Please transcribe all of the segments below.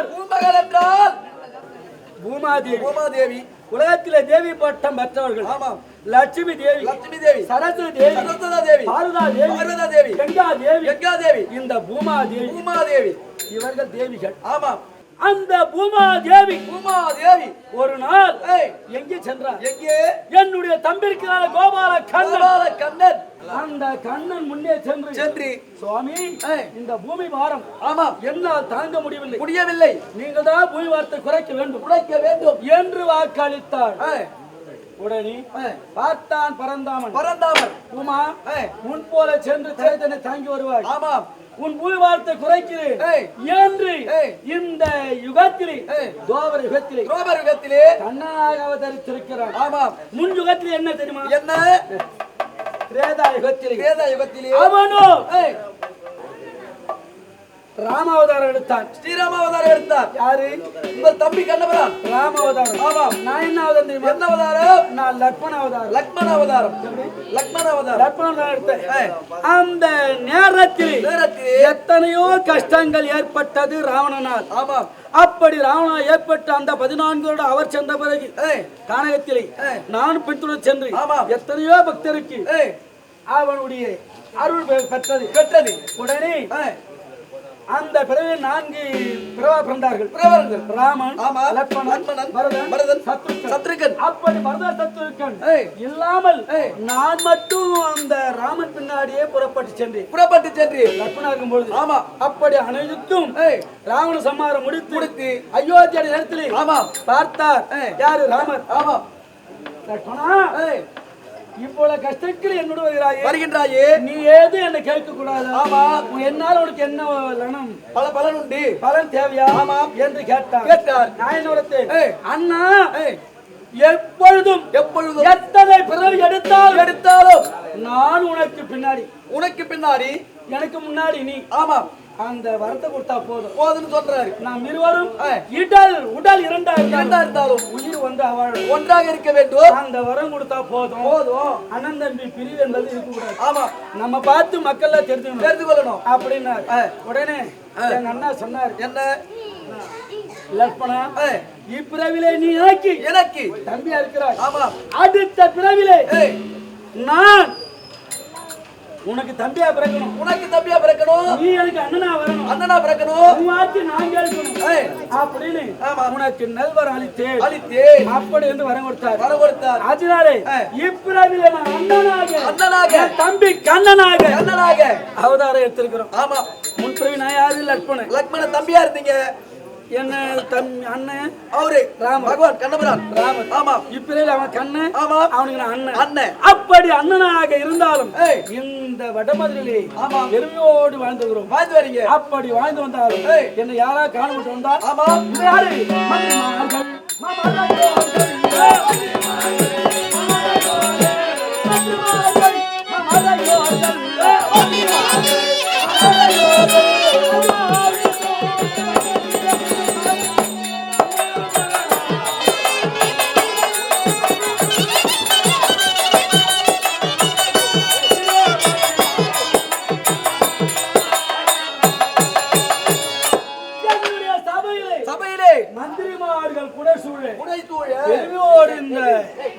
யார் பூமகள் என்றால் பூமாதேவி. பூமாதேவி. உலகத்திலே தேவி பட்டம் பெற்றவர்கள். ஆமாம். லட்சுமி தேவி. லட்சுமி தேவி. சரஸ்வதி தேவி. சரஸ்வதா தேவி. பாரதா தேவி. பார்வதா தேவி. கங்கா தேவி. கங்கா தேவி. இந்த பூமாதேவி. பூமாதேவி. இவர்கள் தேவிகள். ஆமாம். அந்த பூமாதேவி. பூமாதேவி. ஒரு நாள் எங்கே சென்றார்? எங்கே? என்னுடைய தம்பி இருக்கிறார் கோபால கண்ணன். கண்ணன். அந்த கண்ணன் முன்னே சென்று சென்று. சுவாமி. இந்த பூமி பாரம் ஆமாம். என்னால் தாங்க முடியவில்லை. முடியவில்லை. நீங்கள் தான் பூமி வார்த்தை குறைக்க வேண்டும். உழைக்க வேண்டும். என்று வாக்களித்தாள். ஏய், உடனே பார்த்தான் பரந்தாமன். பரந்தாமன். உமா ஏய், முன் போல சென்று சேதனை தாங்கி வருவாய். ஆமாம். உன் பூமி வார்த்தை குறைக்கிறேன். என்று. இந்த யுகத்திலே. தோபர யுகத்திலே ரோமர் யுகத்திலே. கண்ணனாக அவதரித்திருக்கிறார். ஆமாம். முன் யுகத்தில் என்ன தெரியுமா? என்ன? திரேதா யுகத்திலே. வேத யுகத்திலே. அவனோ ராமாவதாரம் எடுத்தான். ஸ்ரீராம அவதாரம் எடுத்தார் யாரு? உங்கள் தம்பி கண்ணபுரான் ராமாவதாரம். ஆமாம். நான் என்ன அவதாரம் தெரியுமா? என்ன அவதாரம்? நான் லக்மண அவதாரம். லக்மண அவதாரம். லக்மண அவதாரம். லக்மண அவதாரம் எடுத்தேன். அந்த நேரத்தில் நேரத்திலே எத்தனையோ கஷ்டங்கள் ஏற்பட்டது ராவணனால். ஆமாம். அப்படி ராவணா ஏற்பட்ட அந்த பதினான்கு வருடம் அவர் சென்ற பிறகு கானகத்திலே. நான் பின்துடன் சென்று. எத்தனையோ பக்தருக்கு அவனுடைய அருள் பெற்றது. பெற்றது. உடனே அந்த பிறகு நான்கு பிறவா பிறந்தார்கள். பிரபலங்கள் ராமன் ஆமா. லக்மணன் பரதன் பரதன், சத்ருகன் சத்ருகன் அப்படி பரத சத்ருகன் இல்லாமல். நான் மட்டும் அந்த ராமன் பின்னாடியே புறப்பட்டு சென்றேன். புறப்பட்டு சென்று லக்மணா இருக்கும்பொழுது ஆமா. அப்படி அனைத்தும் ராவண சம்மாரம் முடித்து முடித்து அயோத்தியா நேரத்திலே ஆமாம் பார்த்தார். யாரு? ராமர். ஆமாம் லக்மணா இவ்வளவு கஷ்டத்தில் என்னோட வருகிறாயே. வருகின்றாயே. நீ ஏது என்ன கேட்க கூடாது ஆமா. என்னால உனக்கு என்ன லனம்? பல பலன் உண்டு. பலன் தேவையா? ஆமாம். என்று கேட்டார். கேட்டார். நான் என்ன. அண்ணா எப்பொழுதும் எப்பொழுதும் எத்தனை பிறவி எடுத்தால் எடுத்தாலும் நான் உனக்கு பின்னாடி. உனக்கு பின்னாடி எனக்கு முன்னாடி நீ. ஆமாம் அந்த வரத்தை கொடுத்தா போதும். போதுன்னு சொல்றாரு. நாம் இருவரும். இடல் உடல் இரண்டா இரண்டா இருந்தாலும் உயிர் வந்து அவள் ஒன்றாக இருக்க வேண்டும். அந்த வரம் கொடுத்தா போதும். போதும். அண்ணன் தம்பி பிரிவு என்பது இருக்கக்கூடாது. ஆமா. நம்ம பார்த்து மக்கள்லாம் தெரிஞ்சுக்கணும். தெரிந்து கொள்ளணும் அப்படின்னாரு. ஏய். உடனே எங்க அண்ணா சொன்னார். என்ன? ஏய், இப்பிறவிலே நீ எனக்கு எனக்கு தம்பியா இருக்கிறாய். ஆமாம் அடுத்த பிறவிலே நான் உனக்கு தம்பியா பிறக்கணும். உனக்கு தம்பியா பிறக்கணும். நீ எனக்கு அண்ணனா வரணும். அண்ணனா பிறக்கணும். வார்த்தை நான் கேட்கணும். அப்படின்னு. உனக்கு நல்வரம் அளித்தேன். அழித்தே அப்படி என்று வரம் கொடுத்தார். வர கொடுத்தார். அதனாலே. இப்பிறவிலே நான் அண்ணனாக அண்ணனாக. தம்பி கண்ணனாக அண்ணனாக அவதாரம் எடுத்திருக்கிறோம். ஆமா. முன்பிறவி நான் யாரு லட்சுமணன் லக்மண தம்பியா இருந்தீங்க. என்ன தம் அண்ணன் அவரு. ராமர். பகவான் கண்ணபுரான். ராமர். ஆமா அவன் கண்ணன் ஆமா அவனுக்கு நான் அண்ணன். அண்ணன். அப்படி அண்ணனாக இருந்தாலும். இந்த வடமதுரையிலே ஆமா. பெருமையோடு வாழ்ந்துகிறோம் வாழ்ந்து வரீங்க அப்படி வாழ்ந்து வந்தாலும். என்னை யாரா வந்தால் ஆமா இவன் யாரு?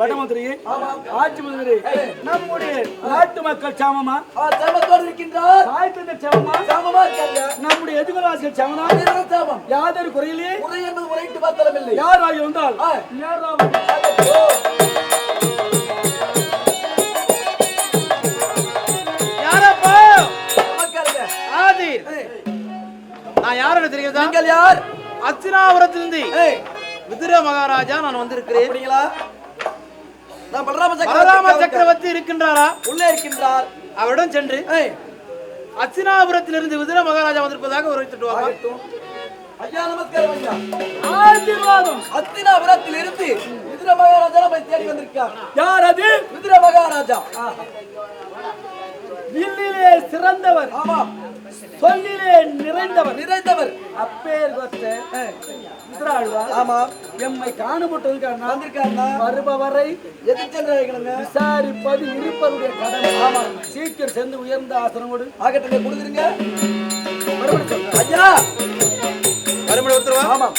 வடமதுரையை ஆட்சி மதுரை நம்முடைய நாட்டு மக்கள் சாமமா? சமத்தோடு இருக்கின்றார். சாமமா? சாமமா நம்முடைய எதிர்கராசிகள் சாமனா சாமம். யாதொரு குறையிலே? என்பது பார்த்தலமில்லை. யார் ஆகி வந்தால் யாரப்பா. ஆதிர். நான் யாருன்னு தெரியுதா யார்? அத்தினாபுரத்திலிருந்து ஏய். விதுர மகாராஜா நான் வந்திருக்கிறேன். பலராம சக்கரவர்த்தி இருக்கின்றாரா? உள்ளே இருக்கின்றார். அவரிடம் சென்று ஏய் அத்தினாபுரத்திலிருந்து விதுர மகாராஜா வந்திருப்பதாக உரைத்துட்டு வாங்க ஆகட்டும். ஐயா நமஸ்காரம் ஐயா. ஆசீர்வாதம். அத்தினாபுரத்தில் இருந்து விதுர மகாராஜா நம்மை தேடி வந்திருக்கார் யார் அது? விதுர மகாராஜா. வில்லிலே சிறந்தவர். ஆமா சொல்லிலே நிறைந்தவர். நிறைந்தவர். அப்பேர் கொத்த இந்திராழ்வார் ஆமா. எம்மை காணப்பட்டிருக்கார் வந்திருக்காருன்னா வருபவரை எதிர் சென்று வைக்கணுங்க விசாரிப்பது இருப்பருடைய கடமை. ஆமா. சீக்கிரம் சென்று உயர்ந்த ஆகட்டுங்க கொடுத்துருங்க. மறுபடியும் சொல்றேன். ஐயா! மறுமணி உத்தரவா?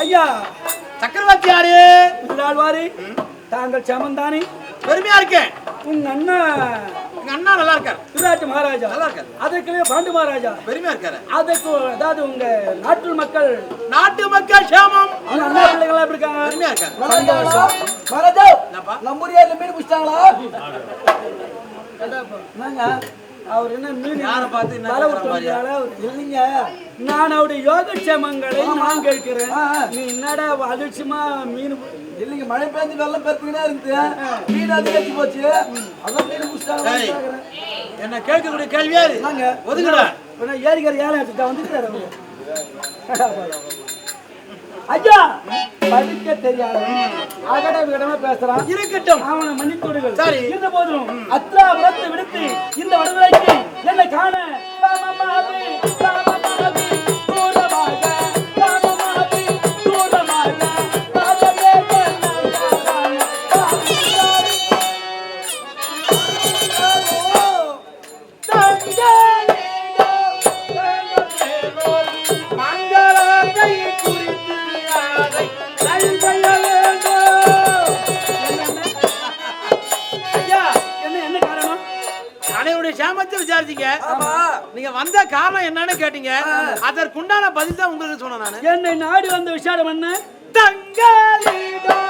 ஐயா சக்கரவர்த்தியாரு ஆழ்வாரி தாங்கள் சமந்தானே. பெருமையா இருக்கேன். உங்க அண்ணா எங்க அண்ணா நல்லா இருக்காரு. விராட் மகாராஜா. நல்லா இருக்காரு. அதுக்குள்ளே பாண்டு மகாராஜா. பெருமையா இருக்காரு. அதுக்கு அதாவது உங்க நாட்டு மக்கள். நாட்டு மக்கள் சேமம் அண்ணா பிள்ளைகள் எப்படி இருக்காங்க? பெருமையா இருக்காரு. மகாராஜா? நம்ம மீன் பிடிச்சிட்டாங்களா? என்னங்க? அவர் என்ன மீன் யாரை பார்த்து இல்லைங்க. நான் அவருடைய யோகக்ஷேமங்களை நான் கேட்கிறேன். நீ என்னடா அதிர்ஷ்டமா மீன் இல்லைங்க மழை பெஞ்சு வெள்ளம் பெருத்துக்கினே இருந்து மீன் அதிகரிச்சு போச்சு. அதான் மீன் டேய், பிடிச்சிட்டாங்க என்ன கேட்கக்கூடிய கேள்வியா? என்னங்க? ஒதுங்குடா. உடனே ஏரிக்கார ஏழை எடுத்துட்டா வந்துட்டாரு அவரு. ஐயா படிக்க தெரியாத. அகட விகடமா பேசுறான். இருக்கட்டும். அவனை மன்னித்துடுகள் சரி. இருந்த போதிலும் அத்ராபுரத்தை விடுத்து இந்த வடவிலைக்கு என்னை காண விசாரிச்சீங்க நீங்க வந்த காரணம் என்னன்னு கேட்டீங்க. அதற்குண்டான பதில் தான் உங்களுக்கு சொன்னேன் நானு. என்னை நாடி வந்து விசாரம் பண்ண தங்களிடம்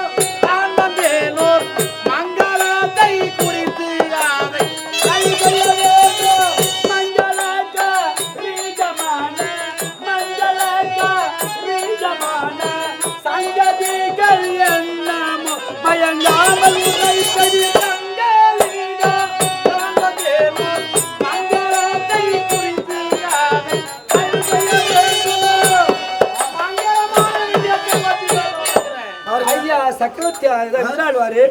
எதிராடுவாரு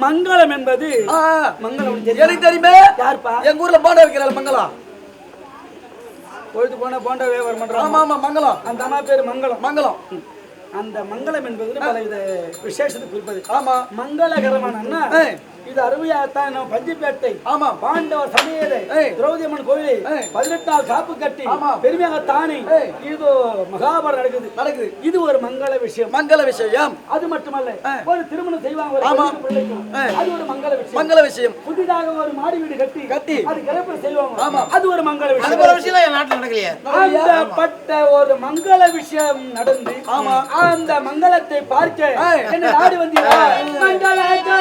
மங்களம் என்பது மங்களம்? எனக்கு தெரியுமே யாருப்பா? எங்க ஊர்ல போண்டா வைக்கிறாள் மங்களம் பொழுது போன போன்ற வியாபாரம் ஆமா பண்றாங்க ஆமா மங்களம். அந்த அம்மா பேரு மங்களம். மங்களம். அந்த மங்களம் என்பது பல வித விசேஷத்தை குறிப்பது. ஆமா. மங்களகரமான. இது அருமையாத்தான் நம்ம பஞ்சிப்பேட்டை ஆமா பாண்டவர் சமையலை. திரௌதி அம்மன் கோயிலை காப்பு கட்டி ஆமா. பெருமையாக தானே. இது மகாபாரதம் நடக்குது நடக்குது இது ஒரு மங்கள விஷயம் மங்கள விஷயம் அது மட்டுமல்ல. ஒரு திருமணம் செய்வாங்க ஆமா. அது ஒரு மங்கள விஷயம் மங்கள விஷயம் புதிதாக ஒரு மாடி வீடு கட்டி கட்டி. அது கிரப்பம் செய்வாங்க ஆமா. அது ஒரு மங்கள அது விஷயம் ஒரு விஷயம் என் நாட்டுல நடக்கலையே பட்ட ஒரு மங்கள விஷயம் நடந்து ஆமா. அந்த மங்களத்தை பார்க்க. என்ன நாடு வந்தீங்களா மங்களாக்கா,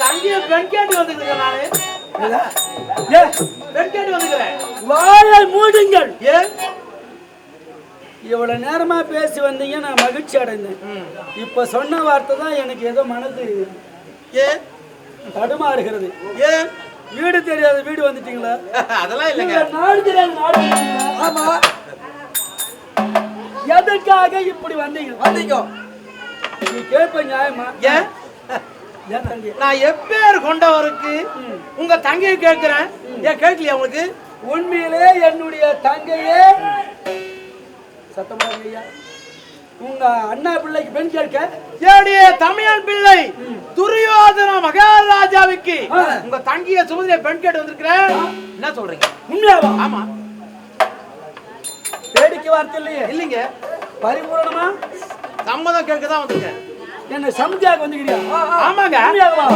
தங்கிய பெண் கேட்டு வந்துக்கிறேன் நானு. ஏ, பெண் கேட்டு வந்துக்கிறேன். வாயை மூடுங்கள். ஏன் இவ்வளவு நேரமா பேசி வந்தீங்க நான் மகிழ்ச்சி அடைந்தேன். இப்ப சொன்ன வார்த்தை தான் எனக்கு ஏதோ மனது ஏன் தடுமாறுகிறது. ஏன் வீடு தெரியாத வீடு வந்துட்டீங்களா? அதெல்லாம் இல்லைங்க. நாடு தெரியாத நாடு? ஆமா. எதுக்காக இப்படி வந்தீங்க? வந்தீங்க. நீ கேட்ப நியாயமா? ஏன் நான் எப்பேர் கொண்டவருக்கு உங்க தங்கையை கேட்கிறேன். ஏன் கேட்கலையா உங்களுக்கு? உண்மையிலே என்னுடைய தங்கையே. சத்தமாக ஐயா உங்க அண்ணா பிள்ளைக்கு பெண் கேட்க. என்னுடைய தமிழன் பிள்ளை துரியோதன மகாராஜாவுக்கு உங்க தங்கிய சுமதியை பெண் கேட்டு வந்திருக்கிறேன். என்ன சொல்றீங்க? உண்மையாவா? ஆமா. வேடிக்கை வார்த்தை இல்லையே. இல்லைங்க. பரிபூரணமா? சம்மதம் கேட்க தான் வந்திருக்கேன். என்ன சமதியாக வந்துக்கிறியா? ஆமாங்க. உண்மையாகவா?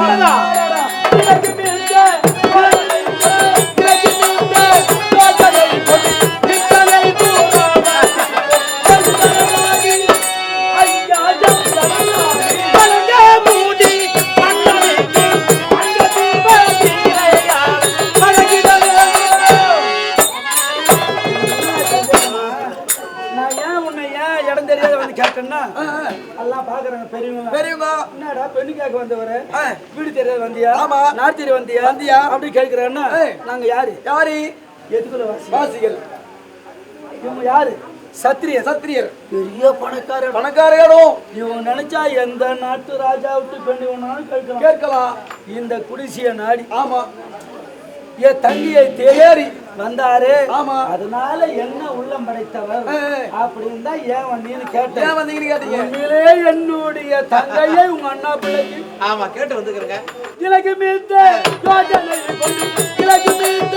என்னடா பெண்ணு கேட்க வந்தவரு. வீடு தெரியாது வந்தியா? ஆமா. நாட்டு தெரிய வந்தியா? வந்தியா? அப்படி கேட்கிறேன்னா. நாங்க யாரு? யாரு? எதுக்குள்ள வாசி வாசிகள். இவங்க யாரு? சத்திரியர் சத்திரியர். பெரிய பணக்காரர் பணக்காரர்களும் இவன் நினைச்சா எந்த நாட்டு ராஜா விட்டு பெண்ணு வேணாலும் கேட்கலாம். கேட்கலாம். இந்த குடிசிய நாடி. ஆமா. என் தங்கியை தேறி வந்தாரு. ஆமா. அதனால என்ன உள்ளம் படைத்தவர்? அப்படின்னு தான் ஏன் வந்தீங்கன்னு கேட்டேன். ஏன் வந்தீங்கன்னு என்னுடைய தங்கையை உங்க அண்ணா பிள்ளைக்கு ஆமா கேட்டு வந்துக்கிறேங்க. இலக்கு மீத்த இலக்கு மீத்த